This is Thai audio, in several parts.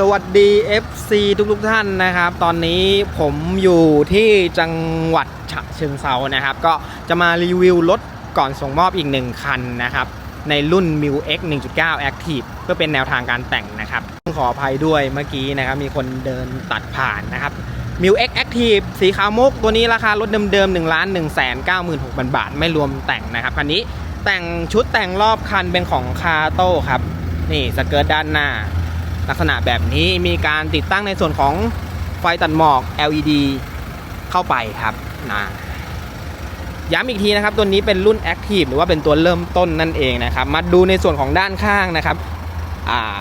สวัสดี FC ทุกทุกๆท่านนะครับ ตอนนี้ผมอยู่ที่จังหวัดฉะเชิงเซานะครับ ก็จะมารีวิวรถก่อนส่งมอบอีกหนึ่งคันนะครับ ในรุ่น m i u X 1.9 Active เพื่อเป็นแนวทางการแต่งนะครับต้องขออภัยด้วยเมื่อกี้นะครับ มีคนเดินตัดผ่านนะครับ m i u X Active สีขาวมุกตัวนี้ราคารถเดิมๆ1 1 9 6 0 0 0 บาท ไม่รวมแต่งนะครับคันนี้แต่งชุดแต่งรอบคันเป็นของคาโต้ครับนี่สเกิร์ตด้านหน้า ลักษณะแบบนี้มีการติดตั้งในส่วนของไฟตัดหมอก LED เข้าไปครับนะย้ำอีกทีนะครับ ตัวนี้เป็นรุ่น Active หรือว่าเป็นตัวเริ่มต้นนั่นเองนะครับ มาดูในส่วนของด้านข้างนะครับ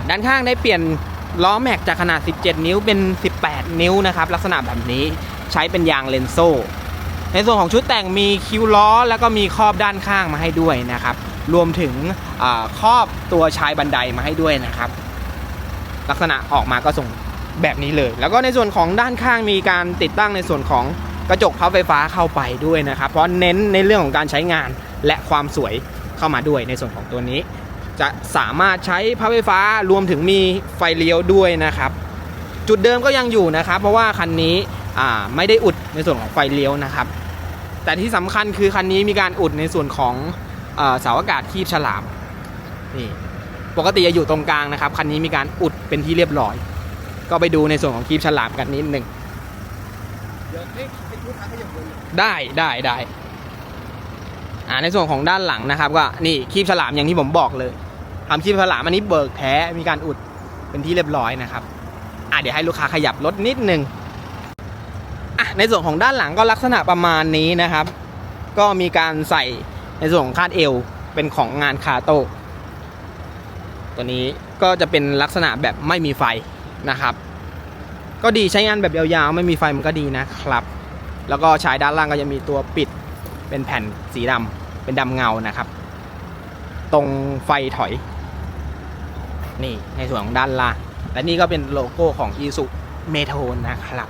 ด้านข้างได้เปลี่ยนล้อแม็กจากขนาด 17 นิ้วเป็น 18 นิ้วนะครับ ลักษณะแบบนี้ใช้เป็นยางเลนโซ่ในส่วนของชุดแต่งมีคิ้วล้อ แล้วก็มีครอบด้านข้างมาให้ด้วยนะครับ รวมถึงครอบตัวชายบันไดมาให้ด้วยนะครับ ลักษณะออกมาก็ส่งแบบนี้เลย แล้วก็ในส่วนของด้านข้างมีการติดตั้งในส่วนของกระจกพับไฟฟ้าเข้าไปด้วยนะครับ เพราะเน้นในเรื่องของการใช้งานและความสวยเข้ามาด้วยในส่วนของตัวนี้ จะสามารถใช้พับไฟฟ้ารวมถึงมีไฟเลี้ยวด้วยนะครับ จุดเดิมก็ยังอยู่นะครับ เพราะว่าคันนี้ไม่ได้อุดในส่วนของไฟเลี้ยวนะครับ แต่ที่สำคัญคือคันนี้มีการอุดในส่วนของเอ่อเสาอากาศคีบฉลามนี่ ปกติจะอยู่ตรงกลางนะครับ คันนี้มีการอุดเป็นที่เรียบร้อย ก็ไปดูในส่วนของคลิปฉลามกันนิดหนึ่งได้ได้ได้อ่าในส่วนของด้านหลังนะครับ ก็นี่คลิปฉลามอย่างที่ผมบอกเลยทำคลิปฉลามอันนี้เบิกแท้มีการอุดเป็นที่เรียบร้อยนะครับอะเดี๋ยวให้ลูกค้าขยับรถนิดหนึ่งอะในส่วนของด้านหลังก็ลักษณะประมาณนี้นะครับ ก็มีการใส่ในส่วนของคาดเอวเป็นของงานคาโต้ ตัวนี้ก็จะเป็นลักษณะแบบไม่มีไฟนะครับ ก็ดีใช้งานแบบยาวๆ ไม่มีไฟมันก็ดีนะครับ แล้วก็ชายด้านล่างก็จะมีตัวปิดเป็นแผ่นสีดำเป็นดำเงานะครับ ตรงไฟถอย นี่ในส่วนของด้านล่างและนี่ก็เป็นโลโก้ของ i s u m e t o n นะครับ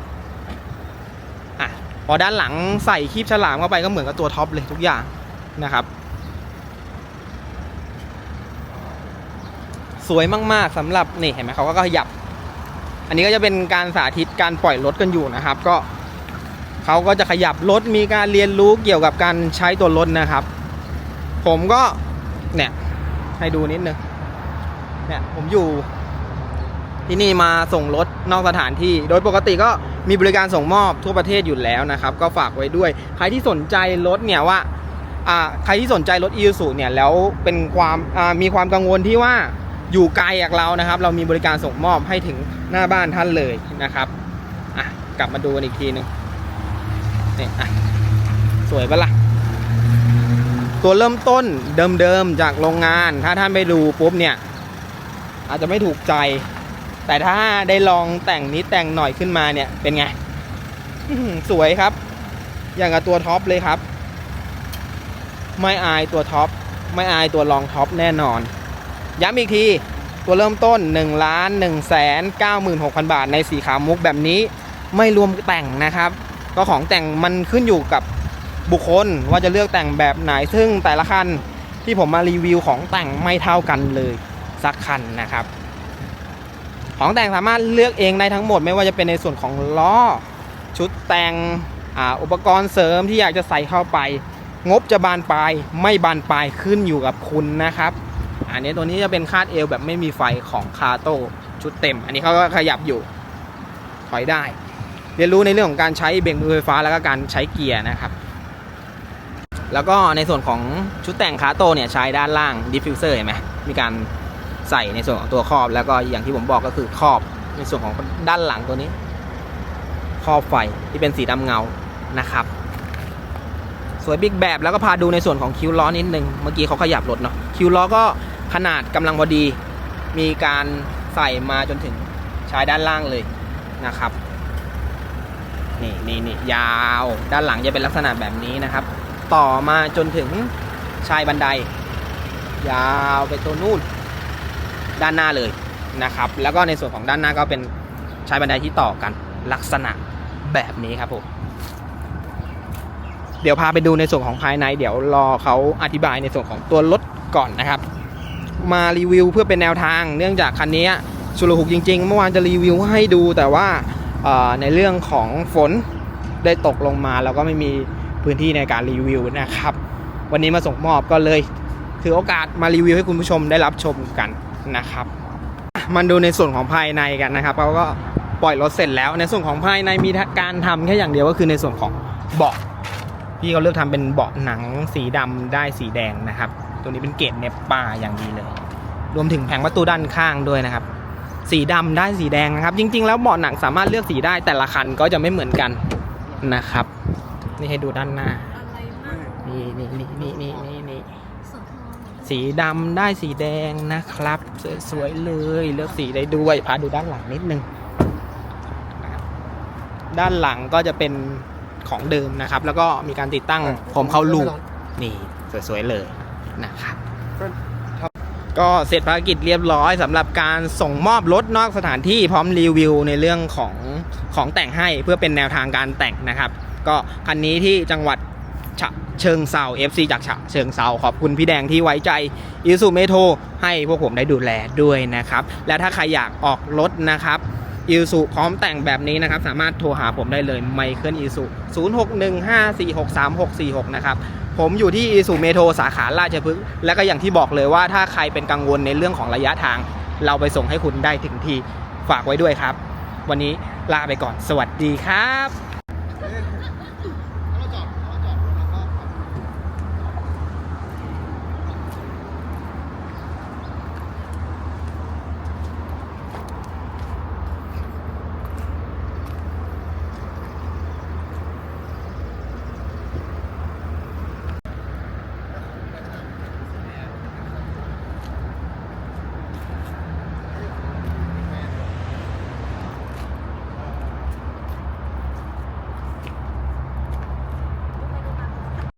อะพอด้านหลังใส่คีบฉลามเข้าไปก็เหมือนกับตัวท็อปเลยทุกอย่างนะครับ สวยมากๆสำหรับนี่เห็นไหมเขาก็ขยับ อันนี้ก็จะเป็นการสาธิตการปล่อยรถกันอยู่นะครับ ก็เขาก็จะขยับรถมีการเรียนรู้เกี่ยวกับการใช้ตัวรถนะครับ ผมก็เนี่ยให้ดูนิดนึงเนี่ยผมอยู่ที่นี่มาส่งรถนอกสถานที่ โดยปกติก็มีบริการส่งมอบทั่วประเทศอยู่แล้วนะครับ ก็ฝากไว้ด้วย ใครที่สนใจรถเนี่ยว่าอ่าใครที่สนใจรถอีซูเนี่ยแล้วเป็นความมีความกังวลที่ว่า อยู่ไกลจากเรานะครับ เรามีบริการส่งมอบให้ถึงหน้าบ้านท่านเลยนะครับอะกลับมาดูกันอีกทีหนึงนี่อะสวยปะล่ะตัวเริ่มต้นเดิมๆจากโรงงาน ถ้าท่านไปดูปุ๊บเนี่ยอาจจะไม่ถูกใจ แต่ถ้าได้ลองแต่งนิดแต่งหน่อยขึ้นมาเนี่ยเป็นไงสวยครับ อย่างกับตัวท็อปเลยครับ ไม่อายตัวท็อปไม่อายตัวรองท็อปแน่นอน ย้ำอีกที ตัวเริ่มต้น1ล้าน1แสน96,000 บาทในสีขาวมุกแบบนี้ไม่รวมแต่งนะครับ ก็ของแต่งมันขึ้นอยู่กับบุคคลว่าจะเลือกแต่งแบบไหนซึ่งแต่ละคันที่ผมมารีวิวของแต่งไม่เท่ากันเลยสักคันนะครับ ของแต่งสามารถเลือกเองได้ทั้งหมด ไม่ว่าจะเป็นในส่วนของล้อ ชุดแต่งอาอุปกรณ์เสริมที่อยากจะใส่เข้าไป งบจะบานปลายไม่บานปลายขึ้นอยู่กับคุณนะครับ อันนี้ตัวนี้จะเป็นคาดเอวแบบไม่มีไฟของคาโต้ชุดเต็ม อันนี้เขาก็ขยับอยู่ถอยได้ เรียนรู้ในเรื่องของการใช้เบรกมือไฟฟ้าแล้วก็การใช้เกียร์นะครับ แล้วก็ในส่วนของชุดแต่งคาโต้เนี่ยใช้ด้านล่างดิฟฟิวเซอร์เห็นไหมมีการใส่ในส่วนของตัวครอบ แล้วก็อย่างที่ผมบอกก็คือครอบในส่วนของด้านหลังตัวนี้ครอบไฟที่เป็นสีดำเงานะครับสวยบิ๊กแบบแล้วก็พาดูในส่วนของคิวล้อนิดนึง เมื่อกี้เขาขยับรถเนาะคิวล้อก็ ขนาดกำลังพอดี มีการใส่มาจนถึงชายด้านล่างเลยนะครับนี่นี่นี่ยาวด้านหลังจะเป็นลักษณะแบบนี้นะครับ ต่อมาจนถึงชายบันได ยาวไปตัวนู่นด้านหน้าเลยนะครับ แล้วก็ในส่วนของด้านหน้าก็เป็นชายบันไดที่ต่อกันลักษณะแบบนี้ครับผมเดี๋ยวพาไปดูในส่วนของภายใน เดี๋ยวรอเขาอธิบายในส่วนของตัวรถก่อนนะครับ มารีวิวเพื่อเป็นแนวทาง เนื่องจากคันนี้ชุลหุกจริงๆ เมื่อวานจะรีวิวให้ดูแต่ว่าในเรื่องของฝนได้ตกลงมาแล้วก็ไม่มีพื้นที่ในการรีวิวนะครับ วันนี้มาส่งมอบก็เลย ถือโอกาสมารีวิวให้คุณผู้ชมได้รับชมกันนะครับมันดูในส่วนของภายในกันนะครับเขาก็ปล่อยรถเสร็จแล้ว ในส่วนของภายในมีการทำแค่อย่างเดียวก็คือในส่วนของเบาะพี่เขาเลือกทำเป็นเบาะหนังสีดำได้สีแดงนะครับ ตัวนี้เป็นเกรดเนปปาอย่างดีเลย รวมถึงแผงประตูด้านข้างด้วยนะครับ สีดำได้สีแดงนะครับ จริง ๆ แล้วเบาะหนังสามารถเลือกสีได้แต่ละคันก็จะไม่เหมือนกันนะครับ นี่ให้ดูด้านหน้า นี่นี่นี่นี่นี่นี่นี่สีดำได้สีแดงนะครับ สวยๆเลยเลือกสีได้ด้วยพาดูด้านหลังนิดนึงด้านหลังก็จะเป็นของเดิมนะครับ แล้วก็มีการติดตั้งผมเข้าลูกนี่ สวยๆเลย นะครับก็เสร็จภารกิจเรียบร้อยสำหรับการส่งมอบรถนอกสถานที่พร้อมรีวิวในเรื่องของของแต่งให้เพื่อเป็นแนวทางการแต่งนะครับ ก็คันนี้ที่จังหวัดฉะเชิงเซา FC จากฉะเชิงเซาขอบคุณพี่แดงที่ไว้ใจอิสุเมโทให้พวกผมได้ดูแลด้วยนะครับ และถ้าใครอยากออกรถนะครับอิสุพร้อมแต่งแบบนี้นะครับ สามารถโทรหาผมได้เลยไมเคิลอิสุ0615463646 นะครับ ผมอยู่ที่อิสุเมโทสาขาราชพฤกษ์และก็อย่างที่บอกเลยว่าถ้าใครเป็นกังวลในเรื่องของระยะทาง เราไปส่งให้คุณได้ถึงที่ฝากไว้ด้วยครับ วันนี้ลาไปก่อน สวัสดีครับ